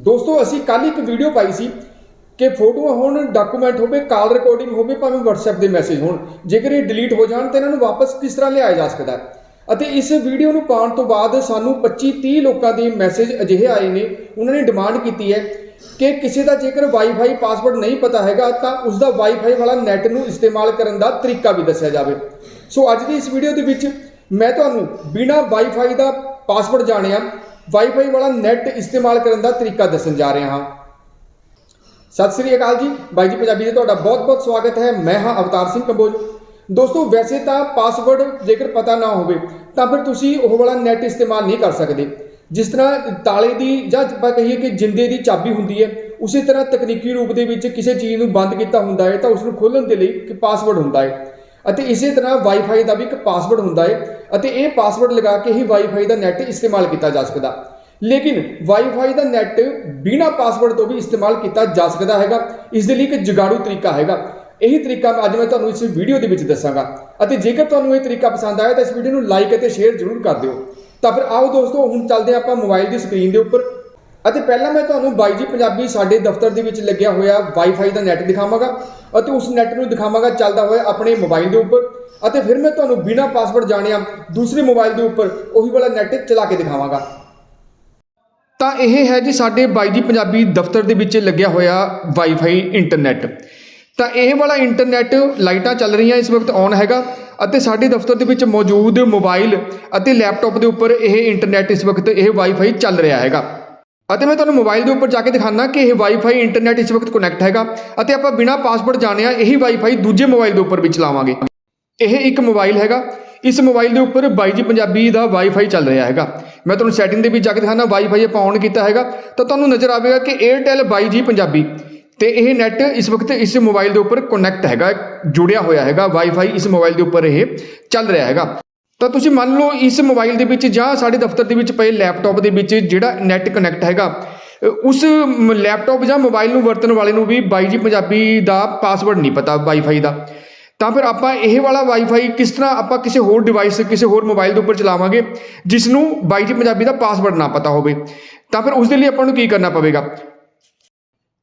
ਦੋਸਤੋ, ਅਸੀਂ ਕੱਲ ਇੱਕ ਵੀਡੀਓ ਪਾਈ ਸੀ ਕਿ ਫੋਟੋਆਂ ਹੋਣ ਡਾਕੂਮੈਂਟ ਹੋਵੇ ਕਾਲ ਰਿਕਾਰਡਿੰਗ ਹੋਵੇ, ਭਾਵੇਂ WhatsApp ਦੇ ਮੈਸੇਜ ਹੋਣ। ਜੇਕਰ ਇਹ ਡਿਲੀਟ ਹੋ ਜਾਣ, ਤਾਂ ਇਹਨਾਂ ਨੂੰ ਵਾਪਸ ਕਿਸ ਤਰ੍ਹਾਂ ਲਿਆਇਆ ਜਾ ਸਕਦਾ ਹੈ? ਅਤੇ ਇਸ ਵੀਡੀਓ ਨੂੰ ਪਾਉਣ ਤੋਂ ਬਾਅਦ ਸਾਨੂੰ 25 30 ਲੋਕਾਂ ਦੇ ਮੈਸੇਜ ਅਜਿਹੇ ਆਏ ਨੇ, ਉਹਨਾਂ ਨੇ ਡਿਮਾਂਡ ਕੀਤੀ ਹੈ ਕਿ ਕਿਸੇ ਦਾ ਜੇਕਰ ਵਾਈਫਾਈ ਪਾਸਵਰਡ ਨਹੀਂ ਪਤਾ ਹੈਗਾ, ਤਾਂ ਉਸ ਦਾ ਵਾਈਫਾਈ ਵਾਲਾ ਨੈਟ ਨੂੰ ਇਸਤੇਮਾਲ ਕਰਨ ਦਾ ਤਰੀਕਾ ਵੀ ਦੱਸਿਆ ਜਾਵੇ। ਸੋ ਅੱਜ ਦੀ ਇਸ ਵੀਡੀਓ ਦੇ ਵਿੱਚ ਮੈਂ ਤੁਹਾਨੂੰ ਬਿਨਾ ਵਾਈਫਾਈ ਦਾ ਪਾਸਵਰਡ ਜਾਣਿਆ ਵਾਈਫਾਈ ਵਾਲਾ ਨੈਟ ਇਸਤੇਮਾਲ ਕਰਨ ਦਾ ਤਰੀਕਾ ਦੱਸਣ ਜਾ ਰਿਹਾ ਹਾਂ। ਸਤਿ ਸ੍ਰੀ ਅਕਾਲ ਜੀ। ਬਾਈ ਜੀ ਪੰਜਾਬੀ ਦੇ ਤੁਹਾਡਾ ਬਹੁਤ-ਬਹੁਤ ਸਵਾਗਤ ਹੈ। ਮੈਂ ਹਾਂ ਅਵਤਾਰ ਸਿੰਘ ਕੰਬੋਜ। ਦੋਸਤੋ, ਵੈਸੇ ਤਾਂ ਪਾਸਵਰਡ ਜੇਕਰ ਪਤਾ ਨਾ ਹੋਵੇ, ਤਾਂ ਫਿਰ ਤੁਸੀਂ ਉਹ ਵਾਲਾ ਨੈਟ ਇਸਤੇਮਾਲ ਨਹੀਂ ਕਰ ਸਕਦੇ। ਜਿਸ ਤਰ੍ਹਾਂ ਤਾਲੇ ਦੀ ਜਾਂ ਆਪਾਂ ਕਹੀਏ ਕਿ ਜਿੰਦੇ ਦੀ ਚਾਬੀ ਹੁੰਦੀ ਹੈ, ਉਸੇ ਤਰ੍ਹਾਂ ਤਕਨੀਕੀ ਰੂਪ ਦੇ ਵਿੱਚ ਕਿਸੇ ਚੀਜ਼ ਨੂੰ ਬੰਦ ਕੀਤਾ ਹੁੰਦਾ ਹੈ ਤਾਂ ਉਸ ਨੂੰ ਖੋਲ੍ਹਣ ਦੇ ਲਈ ਇੱਕ ਪਾਸਵਰਡ ਹੁੰਦਾ ਹੈ। ਅਤੇ ਇਸੇ ਤਰ੍ਹਾਂ ਵਾਈਫਾਈ ਦਾ ਵੀ ਇੱਕ ਪਾਸਵਰਡ ਹੁੰਦਾ ਹੈ। ਅਤੇ ਇਹ ਪਾਸਵਰਡ ਲਗਾ ਕੇ ਹੀ ਵਾਈਫਾਈ ਦਾ ਨੈਟ ਇਸਤੇਮਾਲ ਕੀਤਾ ਜਾ ਸਕਦਾ। ਲੇਕਿਨ ਵਾਈਫਾਈ ਦਾ ਨੈਟ ਬਿਨਾਂ ਪਾਸਵਰਡ ਤੋਂ ਵੀ ਇਸਤੇਮਾਲ ਕੀਤਾ ਜਾ ਸਕਦਾ ਹੈਗਾ। ਇਸ ਦੇ ਲਈ ਇੱਕ ਜਗਾੜੂ ਤਰੀਕਾ ਹੈਗਾ। ਇਹੀ ਤਰੀਕਾ ਅੱਜ ਮੈਂ ਤੁਹਾਨੂੰ ਇਸ ਵੀਡੀਓ ਦੇ ਵਿੱਚ ਦੱਸਾਂਗਾ। ਅਤੇ ਜੇਕਰ ਤੁਹਾਨੂੰ ਇਹ ਤਰੀਕਾ ਪਸੰਦ ਆਇਆ ਤਾਂ ਇਸ ਵੀਡੀਓ ਨੂੰ ਲਾਈਕ ਅਤੇ ਸ਼ੇਅਰ ਜ਼ਰੂਰ ਕਰ ਦਿਓ। ਤਾਂ ਫਿਰ ਆਓ ਦੋਸਤੋ, ਹੁਣ ਚੱਲਦੇ ਹਾਂ ਆਪਾਂ ਮੋਬਾਈਲ ਦੀ ਸਕਰੀਨ ਦੇ ਉੱਪਰ। ਅਤੇ ਪਹਿਲਾਂ ਮੈਂ ਤੁਹਾਨੂੰ ਬਾਈ ਜੀ ਪੰਜਾਬੀ ਸਾਡੇ ਦਫ਼ਤਰ ਦੇ ਵਿੱਚ ਲੱਗਿਆ ਹੋਇਆ ਵਾਈਫਾਈ ਦਾ ਨੈਟ ਦਿਖਾਵਾਂਗਾ ਅਤੇ ਉਸ ਨੈਟ ਨੂੰ ਦਿਖਾਵਾਂਗਾ ਚੱਲਦਾ ਹੋਇਆ ਆਪਣੇ ਮੋਬਾਈਲ ਦੇ ਉੱਪਰ ਅਤੇ ਫਿਰ ਮੈਂ ਤੁਹਾਨੂੰ ਬਿਨਾਂ ਪਾਸਵਰਡ ਜਾਣਿਆ ਦੂਸਰੇ ਮੋਬਾਈਲ ਦੇ ਉੱਪਰ ਉਹੀ ਵਾਲਾ ਨੈਟ ਚਲਾ ਕੇ ਦਿਖਾਵਾਂਗਾ। ਤਾਂ ਇਹ ਹੈ ਜੀ ਸਾਡੇ ਬਾਈ ਜੀ ਪੰਜਾਬੀ ਦਫ਼ਤਰ ਦੇ ਵਿੱਚ ਲੱਗਿਆ ਹੋਇਆ ਵਾਈਫਾਈ ਇੰਟਰਨੈਟ ਤਾਂ ਇਹ ਵਾਲਾ ਇੰਟਰਨੈਟ ਲਾਈਟਾਂ ਚੱਲ ਰਹੀਆਂ ਇਸ ਵਕਤ ਔਨ ਹੈਗਾ ਅਤੇ ਸਾਡੇ ਦਫ਼ਤਰ ਦੇ ਵਿੱਚ ਮੌਜੂਦ ਮੋਬਾਈਲ ਅਤੇ ਲੈਪਟਾਪ ਦੇ ਉੱਪਰ ਇਹ ਇੰਟਰਨੈਟ ਇਸ ਵਕਤ ਇਹ ਵਾਈਫਾਈ ਚੱਲ ਰਿਹਾ ਹੈਗਾ। ਅਤੇ ਮੈਂ ਤੁਹਾਨੂੰ ਮੋਬਾਈਲ ਦੇ ਉੱਪਰ ਜਾ ਕੇ ਦਿਖਾਣਾ ਕਿ ਇਹ ਵਾਈਫਾਈ ਇੰਟਰਨੈਟ ਇਸ ਵਕਤ ਕਨੈਕਟ ਹੈਗਾ ਅਤੇ ਆਪਾਂ ਬਿਨਾ ਪਾਸਵਰਡ ਜਾਣਿਆ ਇਹੀ ਵਾਈਫਾਈ ਦੂਜੇ ਮੋਬਾਈਲ ਦੇ ਉੱਪਰ ਵੀ ਚਲਾਵਾਂਗੇ ਇਹ ਇੱਕ ਮੋਬਾਈਲ ਹੈਗਾ। ਇਸ ਮੋਬਾਈਲ ਦੇ ਉੱਪਰ 22G ਪੰਜਾਬੀ ਦਾ ਵਾਈਫਾਈ ਚੱਲ ਰਿਹਾ ਹੈਗਾ। ਮੈਂ ਤੁਹਾਨੂੰ ਸੈਟਿੰਗ ਦੇ ਵਿੱਚ ਜਾ ਕੇ ਦਿਖਾਣਾ ਵਾਈਫਾਈ ਆਪਾਂ ਔਨ ਕੀਤਾ ਹੈਗਾ। ਤਾਂ ਤੁਹਾਨੂੰ ਨਜ਼ਰ ਆਵੇਗਾ ਕਿ Airtel 22G ਪੰਜਾਬੀ ਤੇ ਇਹ ਨੈਟ ਇਸ ਵਕਤ ਇਸ ਮੋਬਾਈਲ ਦੇ ਉੱਪਰ ਕਨੈਕਟ ਹੈਗਾ, ਜੁੜਿਆ ਹੋਇਆ ਹੈਗਾ। ਵਾਈਫਾਈ ਇਸ ਮੋਬਾਈਲ ਦੇ ਉੱਪਰ ਇਹ ਚੱਲ ਰਿਹਾ ਹੈਗਾ। ਤਾਂ ਤੁਸੀਂ ਮੰਨ ਲਓ ਇਸ ਮੋਬਾਈਲ ਦੇ ਵਿੱਚ ਜਾਂ ਸਾਡੇ ਦਫ਼ਤਰ ਦੇ ਵਿੱਚ ਪਏ ਲੈਪਟਾਪ ਦੇ ਵਿੱਚ ਜਿਹੜਾ ਨੈਟ ਕਨੈਕਟ ਹੈਗਾ ਉਸ ਮ- ਲੈਪਟਾਪ ਜਾਂ ਮੋਬਾਈਲ ਨੂੰ ਵਰਤਣ ਵਾਲੇ ਨੂੰ ਵੀ 22G ਪੰਜਾਬੀ ਦਾ ਪਾਸਵਰਡ ਨਹੀਂ ਪਤਾ ਵਾਈਫਾਈ ਦਾ। ਤਾਂ ਫਿਰ ਆਪਾਂ ਇਹ ਵਾਲਾ ਵਾਈਫਾਈ ਕਿਸ ਤਰ੍ਹਾਂ ਆਪਾਂ ਕਿਸੇ ਹੋਰ ਡਿਵਾਈਸ ਕਿਸੇ ਹੋਰ ਮੋਬਾਈਲ ਦੇ ਉੱਪਰ ਚਲਾਵਾਂਗੇ ਜਿਸ ਨੂੰ 22G ਪੰਜਾਬੀ ਦਾ ਪਾਸਵਰਡ ਨਾ ਪਤਾ ਹੋਵੇ। ਤਾਂ ਫਿਰ ਉਸ ਦੇ ਲਈ ਆਪਾਂ ਨੂੰ ਕੀ ਕਰਨਾ ਪਵੇਗਾ?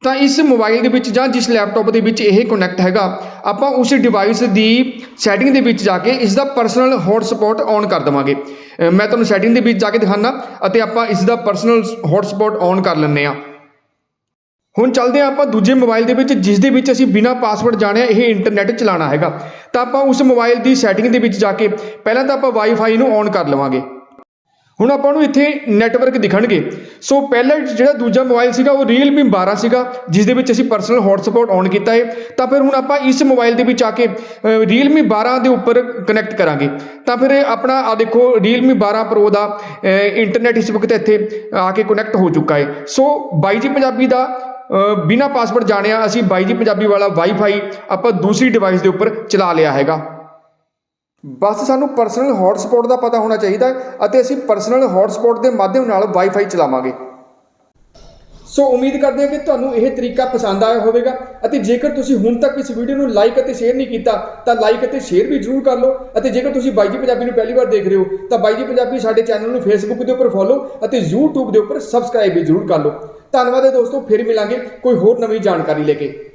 ਤਾਂ ਇਸ ਮੋਬਾਈਲ ਦੇ ਵਿੱਚ ਜਾਂ ਜਿਸ ਲੈਪਟਾਪ ਦੇ ਵਿੱਚ ਇਹ ਕਨੈਕਟ ਹੈਗਾ, ਆਪਾਂ ਉਸ ਡਿਵਾਈਸ ਦੀ ਸੈਟਿੰਗ ਦੇ ਵਿੱਚ ਜਾ ਕੇ ਇਸ ਦਾ ਪਰਸਨਲ ਹੌਟਸਪੌਟ ਔਨ ਕਰ ਦਵਾਂਗੇ। ਮੈਂ ਤੁਹਾਨੂੰ ਸੈਟਿੰਗ ਦੇ ਵਿੱਚ ਜਾ ਕੇ ਦਿਖਾਣਾ ਅਤੇ ਆਪਾਂ ਇਸ ਦਾ ਪਰਸਨਲ ਹੌਟਸਪੌਟ ਔਨ ਕਰ ਲੈਂਦੇ ਆ ਹੁਣ ਚੱਲਦੇ ਹਾਂ ਆਪਾਂ ਦੂਜੇ ਮੋਬਾਈਲ ਦੇ ਵਿੱਚ, ਜਿਸ ਦੇ ਵਿੱਚ ਅਸੀਂ ਬਿਨਾ ਪਾਸਵਰਡ ਜਾਣਿਆ ਇਹ ਇੰਟਰਨੈਟ ਚਲਾਉਣਾ ਹੈਗਾ। ਤਾਂ ਆਪਾਂ ਉਸ ਮੋਬਾਈਲ ਦੀ ਸੈਟਿੰਗ ਦੇ ਵਿੱਚ ਜਾ ਕੇ ਪਹਿਲਾਂ ਤਾਂ ਆਪਾਂ ਵਾਈਫਾਈ ਨੂੰ ਔਨ ਕਰ ਲਵਾਂਗੇ। ਹੁਣ ਆਪਾਂ ਨੂੰ ਇੱਥੇ ਨੈਟਵਰਕ ਦਿਖਣਗੇ ਸੋ ਪਹਿਲਾ ਜਿਹੜਾ ਦੂਜਾ ਮੋਬਾਈਲ ਸੀਗਾ ਉਹ Realme 12 ਸੀਗਾ ਜਿਸ ਦੇ ਵਿੱਚ ਅਸੀਂ ਪਰਸਨਲ ਹੌਟਸਪੌਟ ਔਨ ਕੀਤਾ ਹੈ। ਤਾਂ ਫਿਰ ਹੁਣ ਆਪਾਂ ਇਸ ਮੋਬਾਈਲ ਦੇ ਵਿੱਚ ਆ ਕੇ ਅ, Realme 12 ਦੇ ਉੱਪਰ ਕਨੈਕਟ ਕਰਾਂਗੇ। ਤਾਂ ਫਿਰ ਆਪਣਾ ਆ ਦੇਖੋ Realme 12 Pro ਦਾ ਅ, ਇੰਟਰਨੈਟ ਇਸ ਵਕਤ ਇੱਥੇ ਆ ਕੇ ਕਨੈਕਟ ਹੋ ਚੁੱਕਾ ਹੈ। ਸੋ 22G ਪੰਜਾਬੀ ਦਾ ਅ, ਬਿਨਾ ਪਾਸਵਰਡ ਜਾਣਿਆ ਅਸੀਂ 22G ਪੰਜਾਬੀ ਵਾਲਾ ਵਾਈਫਾਈ ਆਪਾਂ ਦੂਸਰੀ ਡਿਵਾਈਸ ਦੇ ਉੱਪਰ ਚਲਾ ਲਿਆ ਹੈਗਾ। ਬਸ ਸਾਨੂੰ ਪਰਸਨਲ ਹੌਟਸਪੌਟ ਦਾ ਪਤਾ ਹੋਣਾ ਚਾਹੀਦਾ ਹੈ ਅਤੇ ਅਸੀਂ ਪਰਸਨਲ ਹੌਟਸਪੌਟ ਦੇ ਮਾਧਿਅਮ ਨਾਲ ਵਾਈਫਾਈ ਚਲਾਵਾਂਗੇ। ਸੋ ਉਮੀਦ ਕਰਦੇ ਹਾਂ ਕਿ ਤੁਹਾਨੂੰ ਇਹ ਤਰੀਕਾ ਪਸੰਦ ਆਇਆ ਹੋਵੇਗਾ ਅਤੇ ਜੇਕਰ ਤੁਸੀਂ ਹੁਣ ਤੱਕ ਇਸ ਵੀਡੀਓ ਨੂੰ ਲਾਈਕ ਅਤੇ ਸ਼ੇਅਰ ਨਹੀਂ ਕੀਤਾ, ਤਾਂ ਲਾਈਕ ਅਤੇ ਸ਼ੇਅਰ ਵੀ ਜ਼ਰੂਰ ਕਰ ਲਓ ਅਤੇ ਜੇਕਰ ਤੁਸੀਂ ਬਾਈਜੀ ਪੰਜਾਬੀ ਨੂੰ ਪਹਿਲੀ ਵਾਰ ਦੇਖ ਰਹੇ ਹੋ, ਤਾਂ ਬਾਈਜੀ ਪੰਜਾਬੀ ਸਾਡੇ ਚੈਨਲ ਨੂੰ ਫੇਸਬੁੱਕ ਦੇ ਉੱਪਰ ਫੋਲੋ ਅਤੇ YouTube ਦੇ ਉੱਪਰ ਸਬਸਕ੍ਰਾਈਬ ਵੀ ਜ਼ਰੂਰ ਕਰ ਲਓ। ਧੰਨਵਾਦ ਹੈ ਦੋਸਤੋ, ਫਿਰ ਮਿਲਾਂਗੇ ਕੋਈ ਹੋਰ ਨਵੀਂ ਜਾਣਕਾਰੀ ਲੈ ਕੇ।